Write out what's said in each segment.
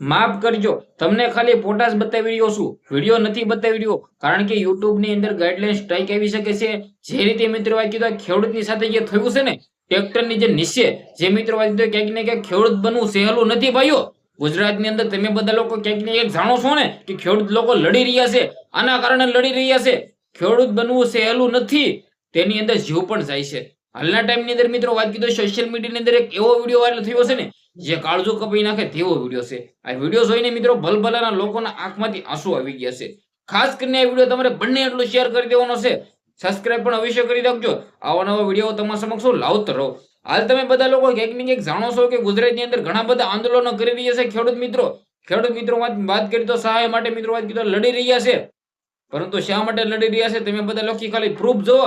માફ કરજો, તમને ખાલી ફોટાસ બતાવી રહ્યો છું, વીડિયો નથી બતાવી રહ્યો, કારણ કે યુટ્યુબની અંદર ગાઈડલાઈન સ્ટ્રાઇક આવી શકે છે. જે રીતે મિત્રો વાત કીધું આ ખેડૂતની સાથે જે થયું છે ને, ટ્રેક્ટરની જે નિશ્ચય, જે મિત્રો વાત કીધું ક્યાંક ને ક્યાંક ખેડૂત બનવું સહેલું નથી ભાઈઓ. ગુજરાતની અંદર તમે બધા લોકો ક્યાંક ને ક્યાંક જાણો છો ને કે ખેડૂત લોકો લડી રહ્યા છે. આના કારણે લડી રહ્યા છે. ખેડૂત બનવું સહેલું નથી. તેની અંદર જીવ પણ જાય છે. હાલના ટાઈમની અંદર મિત્રો વાત કીધું સોશિયલ મીડિયાની અંદર એક એવો વીડિયો વાયરલ થયો છે ને જે કાળજો કપાઈ નાખે તેવો વીડિયો છે. આ વીડિયો જોઈને મિત્રો ભલભલાના લોકોના આંખમાંથી આંસુ આવી ગયા છે. ખાસ કરીને આ વીડિયો તમારે બંને એટલું શેર કરી દેવાનો છે. સબસ્ક્રાઇબ પણ અવશ્ય કરી રાખજો. આવા નવા વીડિયો તમારા સમક્ષ હું લાવતો રહો. હાલ તમે બધા લોકો કંઈક ને કંઈક જાણો છો કે ગુજરાતની અંદર ઘણા બધા આંદોલનો કરી રહ્યા છે ખેડૂત મિત્રો. ખેડૂત મિત્રો વાત કરી તો સહાય માટે મિત્રો વાત કીધું લડી રહ્યા છે. પરંતુ શા માટે લડી રહ્યા છે તમે બધા લખી ખાલી પ્રૂફ જોવો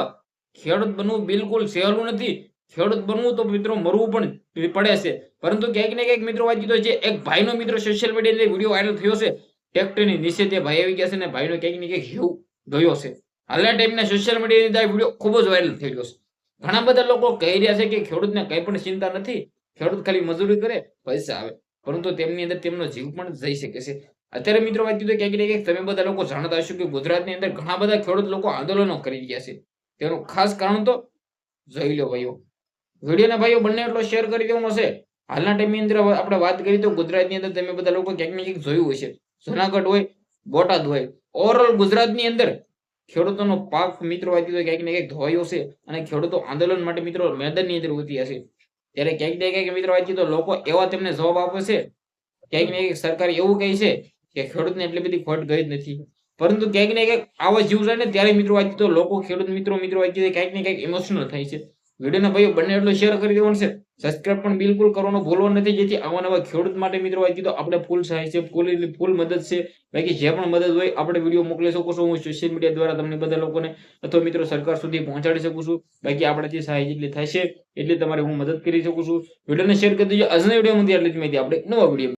ખેડૂત બનવું બિલકુલ સહેલું નથી. ખેડૂત બનવું તો મિત્રો મરવું પણ પડે છે. પરંતુ ક્યાંક ને ક્યાંક મિત્રો વાત કીધું છે, એક ભાઈનો મિત્રો સોશિયલ મીડિયા વીડિયો વાયરલ થયો છે ટ્રેક્ટરની નીચે તે ભાઈ આવી ગયા છે ને ભાઈનો ક્યાંક ને ક્યાંક હિવ ગયો છે. હાલના ટાઈમના સોશિયલ મીડિયાની વીડિયો ખૂબ જ વાયરલ થઈ ગયો છે. ઘણા બધા લોકો કહી રહ્યા છે કે ખેડૂતને કંઈ પણ ચિંતા નથી, ખેડૂત ખાલી મજૂરી કરે, પૈસા આવે. પરંતુ તેમની અંદર તેમનો જીવ પણ જઈ શકે છે. અત્યારે મિત્રો વાત કીધું ક્યાંક ને ક્યાંક તમે બધા લોકો જાણતા હશો કે ગુજરાતની અંદર ઘણા બધા ખેડૂત લોકો આંદોલનો કરી રહ્યા છે. તેનું ખાસ કારણ તો જોઈ લો ભાઈઓ. વિડીયોના ભાઈઓ બંને એટલો શેર કરી દેવાનો છે હાલના ટાઈમની અંદર આપણે વાત કરી તો ગુજરાતની અંદર તમે બધા લોકો ક્યાંક ને ક્યાંક જોયું હશે. જુનાગઢ હોય, બોટાદ હોય ઓવરઓલ ગુજરાતની અંદર ખેડૂતોનો પાક મિત્રો વાંચી તો ક્યાંક ને ક્યાંક ધોવાયો છે અને ખેડૂતો આંદોલન માટે મિત્રો મેદાનની અંદર ઉતર્યા છે. ત્યારે ક્યાંક ને ક્યાંક મિત્રો વાંચી તો લોકો એવા તેમને જવાબ આપે છે. ક્યાંક ને ક્યાંક સરકાર એવું કહે છે કે ખેડૂતને એટલી બધી ખોટ ગઈ જ નથી. પરંતુ ક્યાંક ને ક્યાંક આવા જીવ જાય ને ત્યારે મિત્રો વાંચી તો લોકો ખેડૂત મિત્રો મિત્રો વાંચી ક્યાંક ને ક્યાંક ઇમોશનલ થાય છે. વિડીયોના ભાઈઓ, બંને એટલો શેર કરી દેવાનો છે. સબસ્ક્રાઇબ પણ બિલકુલ કરવાનો ભૂલવાનું નથી. જેથી આવા નવા ખેડૂત માટે મિત્રો વાત કીધું આપણે ફૂલ સહાય છે ફૂલ એટલે ફૂલ મદદ છે. બાકી જે પણ મદદ હોય, આપણે વીડિયો મોકલી શકો છો. હું સોશિયલ મીડિયા દ્વારા તમને બધા લોકોને અથવા મિત્રો સરકાર સુધી પહોંચાડી શકું છું. બાકી આપણે જે સહાય જેટલી થશે એટલી તમારે હું મદદ કરી શકું છું. વિડીયોને શેર કરી દેજો. આજના વિડીયોમાંથી આટલી જ માહિતી. આપણે નવા વીડિયો